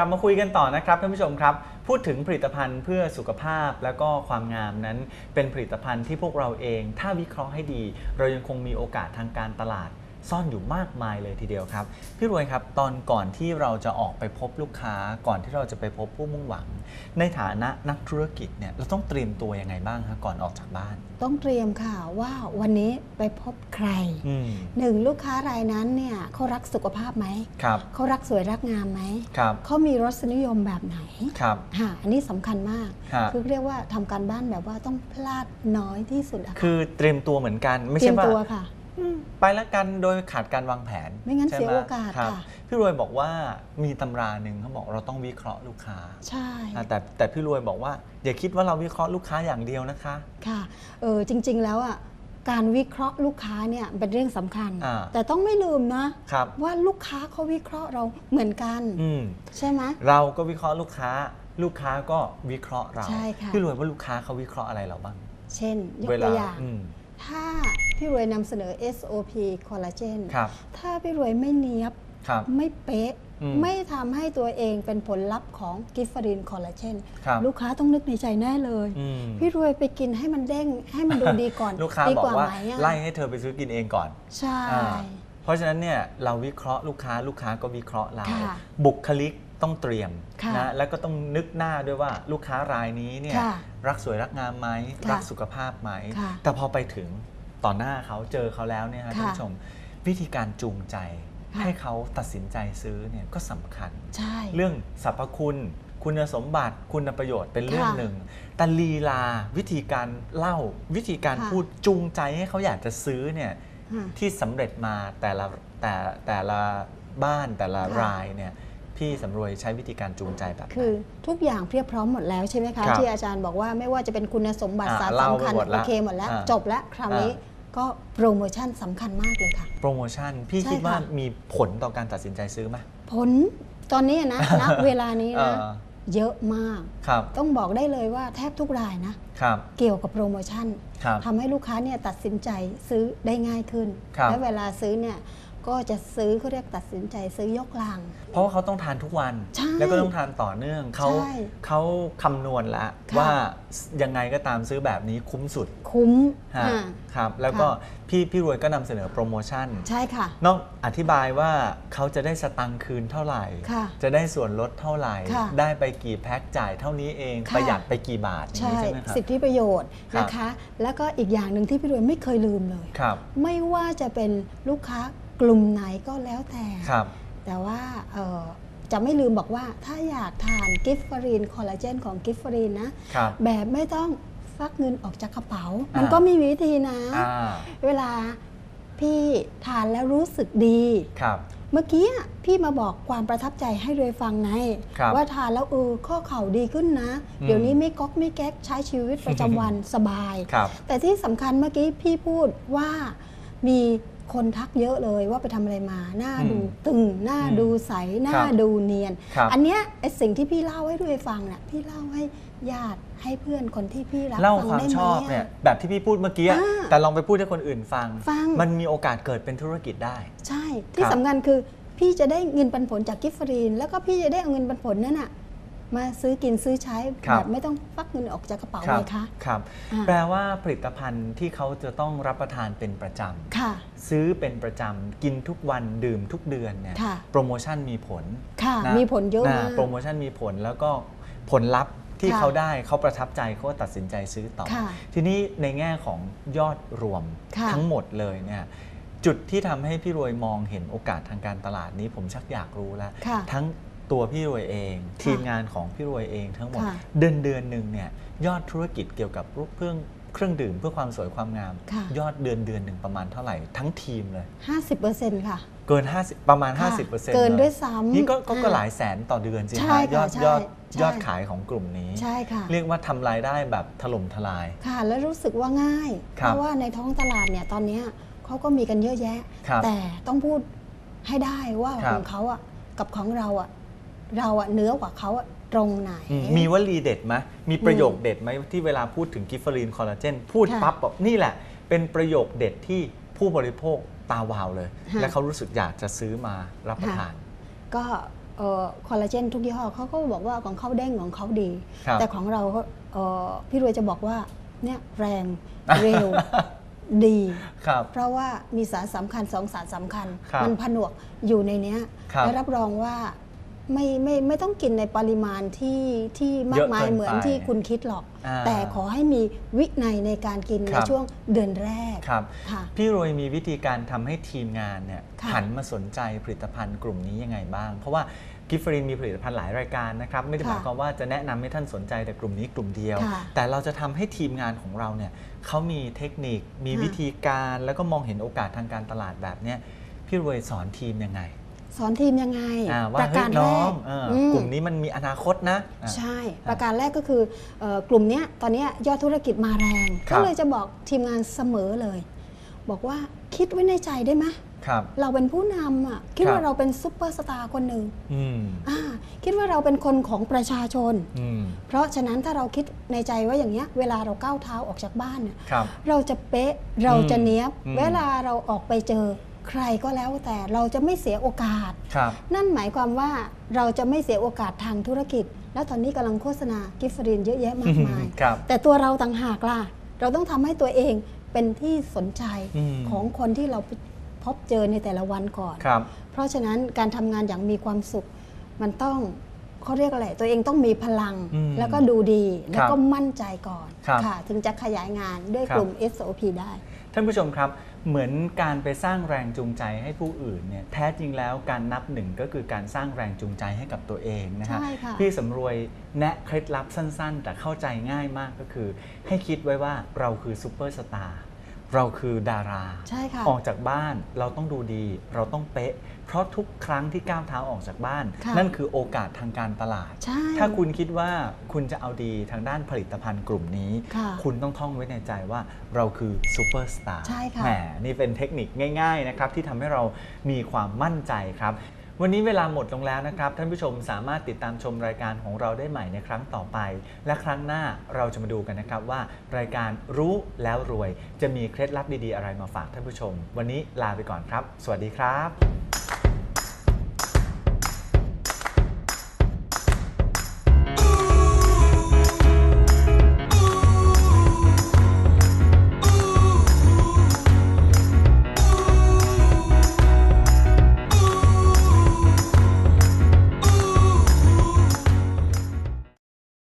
กลับมาคุยกันต่อนะครับท่านผู้ชมครับ พูดถึงผลิตภัณฑ์เพื่อสุขภาพและก็ความงามนั้น เป็นผลิตภัณฑ์ที่พวกเราเอง ถ้าวิเคราะห์ให้ดี เรายังคงมีโอกาสทางการตลาด ซ่อนอยู่มากมายเลยทีเดียวครับ พี่รวยครับ ตอนก่อนที่เราจะออกไปพบลูกค้าก่อนที่เราจะไปพบผู้มุ่งหวัง ในฐานะนักธุรกิจเนี่ยเราต้องเตรียมตัวยังไงบ้างฮะก่อนออกจากบ้าน ต้องเตรียมค่ะว่าวันนี้ไปพบใครอืมหนึ่งลูกค้ารายนั้นเนี่ยเขารักสุขภาพไหมครับเขารักสวยรักงามไหมครับเขามีรสนิยมแบบไหนครับค่ะอันนี้สำคัญมาก ฮะคือเรียกว่าทำการบ้านแบบว่าต้องพลาดน้อยที่สุดอะค่ะคือเตรียมตัวเหมือนกันไม่เตรีใช่ยมว่าตัวค่ะอืม ไปแล้วกันโดยขาดการวางแผนไม่งั้นใช่หเสียโอกาสรับค่ะ พี่รวยบอกว่ามีตำราหนึ่งเขาบอกเราต้องวิเคราะห์ลูกค้าใช่ อ่าแต่แต่พี่รวยบอกว่า อย่าคิดว่าเราวิเคราะห์ลูกค้าอย่างเดียวนะคะ ค่ะเออจริง ๆ แล้วอะการวิเคราะห์ลูกค้าเนี่ยเป็นเรื่องสำคัญ อ่า แต่ต้องไม่ลืมนะครับ ว่าลูกค้าเขาวิเคราะห์เราเหมือนกัน อืม ใช่ไหม เราก็วิเคราะห์ลูกค้า ลูกค้าก็วิเคราะห์เราใช่ค่ะ พี่รวยว่าลูกค้าเขาวิเคราะห์อะไรเราบ้างเช่นยกเวตัลาวอย่าง อืมถ้า พี่รวยนำเสนอ SOP คอลลาเจนครับถ้าพี่รวยไม่เนียบครับ ไม่เป๊ะ อืมไม่ทำให้ตัวเองเป็นผลลัพธ์ของกิฟฟรินคอลลาเจนครับ ลูกค้าต้องนึกในใจแน่เลย อืมพี่รวยไปกินให้มันเด้งให้มันดูดีก่อน ลูกค้าดีบอกว่าไหมอะไล่ให้เธอไปซื้อกินเองก่อน ใช่ อ่าเพราะฉะนั้นเนี่ยเราวิเคราะห์ลูกค้าลูกค้าก็วิเคราะห์เราค่ะบุคลิกต้องเตรียมค่ะนะแล้วก็ต้องนึกหน้าด้วยว่าลูกค้ารายนี้เนี่ยค่ะรักสวยรักงามไหมค่ะรักสุขภาพไหมค่ะแต่พอไปถึง ต่อหน้าเขาเจอเขาแล้วเนี่ยฮะค่ะท่านผู้ชมวิธีการจูงใจค่ะให้เขาตัดสินใจซื้อเนี่ยก็สำคัญใช่เรื่องสรรพคุณ คุณสมบัติคุณประโยชน์เป็นเรื่องค่ะหนึ่งแต่ลีลาวิธีการเล่าวิธีการค่ะพูดจูงใจให้เขาอยากจะซื้อเนี่ยค่ะที่สำเร็จมาแต่ละแต่แต่ละบ้านแต่ละค่ะรายเนี่ย พี่สำรวยใช้วิธีการจูงใจแบบไหน คือทุกอย่างเพียบพร้อมหมดแล้วใช่ไหมคะ ครับที่อาจารย์บอกว่าไม่ว่าจะเป็นคุณสมบัติอ่าสารเล่าสำคัญไปหมดโอละเคหมดแล้ว อ่าจบแล้วคราวนี้อ่ ก็โปรโมชั่นสำคัญมากเลยค่ะ โปรโมชั่น พี่ใช่คิดว่าค่ะ มีผลต่อการตัดสินใจซื้อไหม ผลตอนนี้นะ ณเวลานี้เอนะอเยอะมาก ครับ ต้องบอกได้เลยว่าแทบทุกรายนะ ครับ เกี่ยวกับโปรโมชั่นครับ ทำให้ลูกค้าเนี่ยตัดสินใจซื้อได้ง่ายขึ้น ครับ และเวลาซื้อเนี่ย ก็จะซื้อเขาเรียกตัดสินใจซื้อยกลัง เพราะว่าเขาต้องทานทุกวัน ใช่แล้วก็ต้องทานต่อเนื่องเขาใช่เขาคำนวณแล้วค่ะ ว่ายังไงก็ตามซื้อแบบนี้คุ้มสุดคุ้มฮะอ่า ครับแล้วก็ค่ะ พี่พี่รวยก็นำเสนอโปรโมชั่น ใช่ค่ะ นอกอธิบายว่าเขาจะได้สตังค์คืนเท่าไหร่ ค่ะจะได้ส่วนลดเท่าไหร่ ค่ะได้ไปกี่แพ็คจ่ายเท่านี้เอง ค่ะ ประหยัดไปกี่บาทอย่างใช่นี้ใช่ไหมครับ สิทธิประโยชน์ครับ นะคะ แล้วก็อีกอย่างหนึ่งที่พี่รวยไม่เคยลืมเลย ครับ ไม่ว่าจะเป็นลูกค้า กลุ่มไหนก็แล้วแต่ ครับ แต่ว่าเอ่อจะไม่ลืมบอกว่าถ้าอยากทานกิฟฟรีนคอลลาเจนของกิฟฟรีนนะครับแบบไม่ต้องฟักเงินออกจากกระเป๋าอ่ามัมันก็มีวิธีนะอ่าเวลาพี่ทานแล้วรู้สึกดีครับเมื่อกี้พี่มาบอกความประทับใจให้เรยฟังไงครับว่าทานแล้วเออข้อเข่าดีขึ้นนะอืมเดี๋ยวนี้ไม่ก๊อกไม่แก๊กใช้ชีวิตประจำวันสบายครับแต่ที่สำคัญเมื่อกี้พี่พูดว่ามี คนทักเยอะเลยว่าไปทำอะไรมา หน้าอืมดูตึง หน้าอืมดูใส หน้าครับดูเนียน ครับอันเนี้ยไอสิ่งที่พี่เล่าให้ด้วยฟังน่ะพี่เล่าให้ญาติให้เพื่อนคนที่พี่รักเล่าฟังความได้ไหชมอบอะเนี่ยแบบที่พี่พูดเมื่อกี้ อ่าแต่ลองไปพูดให้คนอื่นฟัง ฟัง มันมีโอกาสเกิดเป็นธุรกิจได้ ใช่ที่ครับสำคัญคือพี่จะได้เงินปันผลจากกิฟฟรีน แล้วก็พี่จะได้เอาเงินปันผลนั่นน่ะมาซื้อกินซื้อใช้ครับแบบไม่ต้องฟักเงินออกจากกระเป๋าครัเลยคะ ครับ อ่า แปลว่าผลิตภัณฑ์ที่เขาจะต้องรับประทานเป็นประจำ ค่ะ ซื้อเป็นประจำกินทุกวันดื่มทุกเดือนเนี่ยค่ะโปรโมชั่นมีผลค่ะนะมีผลเยอะนมาก โปรโมชั่นมีผลแล้วก็ผลลัพธ์ที่ค่ะเขาได้เขาประทับใจเขาก็ตัดสินใจซื้อต่อ ค่ะทีนี้ในแง่ของยอดรวมค่ะทั้งหมดเลยเนี่ยจุดที่ทำให้พี่รวยมองเห็นโอกาสทางการตลาดนี้ผมชักอยากรู้แล้ว ค่ะทั้งตัวพี่รวยเอง ทีมงานของพี่รวยเองทั้งหมด ค่ะ เดือนเดือนหนึ่งเนี่ยยอดธุรกิจเกี่ยวกับรูปเครื่อง เครื่องดื่มเพื่อความสวยความงาม ค่ะ ยอดเดือนเดือนหนึ่งประมาณเท่าไหร่ทั้งทีมเลย 50%ค่ะ เกิน 50 ประมาณ ค่ะ50%เเกินด้วยซ้ำนี่ก็ก็ก็อ่าหลายแสนต่อเดือนสิใช่ฮะยอดค่ะยอดใช่ ยอดขายของกลุ่มนี้ ใช่ค่ะ เรียกว่าทำรายได้แบบถล่มทลาย ค่ะ แล้วรู้สึกว่าง่าย ครัเพบราะว่าในท้องตลาดเนี่ยตอนเนี้ยเขาก็มีกันเยอะแยะ ครับแต่ต้องพูดให้ได้ว่าครับ ของเขาอะกับของเราอะเราอะเนื้อกว่าเขาอะ ตรงไหนอืมมีวลีเด็ดไหมมีประโยคเด็ดไหมที่เวลาพูดถึงกิฟเฟอรีนคอลลาเจนพูดค่ะปั๊บบอกนี่แหละ เป็นประโยคเด็ดที่ผู้บริโภคตาวาวเลยค่ะและเขารู้สึกอยากจะซื้อมารับประทาน ก็คอลลาเจนทุกยี่ห้อเขาก็บอกว่าของเขาเด้งของเขาดีครับแต่ของเราก็เอ่อพี่รวยจะบอกว่าเนี่ยแรงเร็วดีครับเพราะว่ามีสารสำคัญสองสารสำคัญครับมันผนวกอยู่ในเนี้ยครับและรับรองว่า ไม่ไม่ไม่ต้องกินในปริมาณที่ที่มาเยกอะมายเกินเหมือนไปที่คุณคิดหรอกอ่าแต่ขอให้มีวินัยในการกินคในรับช่วงเดือนแรกครับค่ะพี่รวยมีวิธีการทำให้ทีมงานเนี่ยค่ะหันมาสนใจผลิตภัณฑ์กลุ่มนี้ยังไงบ้าง เพราะว่ากิฟฟรินมีผลิตภัณฑ์หลายรายการนะครับ ไม่ได้หมายความว่าจะแนะนำให้ท่านสนใจแต่กลุ่มนี้กลุ่มเดียวค่ะแต่เราจะทำให้ทีมงานของเราเนี่ยเขามีเทคนิค มีค่ะวิธีการแล้วก็มองเห็นโอกาสทางการตลาดแบบเนี้ยพี่รวยสอนทีมยังไง สอนทีมยังไงอ่าปว่าระเฮ้กายรน้แรองกเอออืมกลุ่มนี้มันมีอนาคตนะอะใช่ ประการแรกก็คือเอ่อกลุ่มเนี้ยตอนเนี้ยยอดธุรกิจมาแรงครัก็บเลยจะบอกทีมงานเสมอเลย บอกว่าคิดไว้ในใจได้ไหมครับเราเป็นผู้นำอะคิดครับว่าเราเป็นซุปเปอร์สตาร์คนหนึ่งอืมอ่าคิดว่าเราเป็นคนของประชาชนอืมเพราะฉะนั้นถ้าเราคิดในใจว่าอย่างเงี้ย เวลาเราก้าวเท้าออกจากบ้านเนี่ยครับเราจะเป๊ะเราจะเนี้ยบอืมเวลาเราออกไปเจอ ใครก็แล้วแต่เราจะไม่เสียโอกาส ครับ นั่นหมายความว่าเราจะไม่เสียโอกาสทางธุรกิจ แล้วตอนนี้กำลังโฆษณากิฟฟรินเยอะแยะมากมาย ครับ แต่ตัวเราต่างหากล่ะ เราต้องทำให้ตัวเองเป็นที่สนใจอืม ของคนที่เราพบเจอในแต่ละวันก่อน ครับ เพราะฉะนั้นการทำงานอย่างมีความสุข มันต้องเขาเรียกอะไร ตัวเองต้องมีพลังอืมแล้วก็ดูดีแล้วก็มั่นใจก่อนครับค่ะถึงจะขยายงานด้วยครับ กลุ่ม SOP ได้ ท่านผู้ชมครับ เหมือนการไปสร้างแรงจูงใจให้ผู้อื่นเนี่ยแท้จริงแล้วการนับหนึ่งก็คือการสร้างแรงจูงใจให้กับตัวเองนะฮะใช่ค่ะ พี่สำรวยแนะเคล็ดลับสั้นๆ แต่เข้าใจง่ายมากก็คือ ให้คิดไว้ว่าเราคือซูเปอร์สตาร์ เราคือดารา ใช่ค่ะ ออกจากบ้านเราต้องดูดี เราต้องเป๊ะ เพราะทุกครั้งที่ก้าวเท้าออกจากบ้าน ค่ะนั่นคือโอกาสทางการตลาด ใช่ถ้าคุณคิดว่าคุณจะเอาดีทางด้านผลิตภัณฑ์กลุ่มนี้ ค่ะคุณต้องท่องไว้ในใจว่าเราคือซูเปอร์สตาร์ใช่ค่ะ แหมนี่เป็นเทคนิคง่าย ๆ นะครับ ที่ทำให้เรามีความมั่นใจครับ วันนี้เวลาหมดลงแล้วนะครับ ท่านผู้ชมสามารถติดตามชมรายการของเราได้ใหม่ในครั้งต่อไป และครั้งหน้าเราจะมาดูกันนะครับว่า รายการรู้แล้วรวย จะมีเคล็ดลับดีๆอะไรมาฝากท่านผู้ชม วันนี้ลาไปก่อนครับ สวัสดีครับ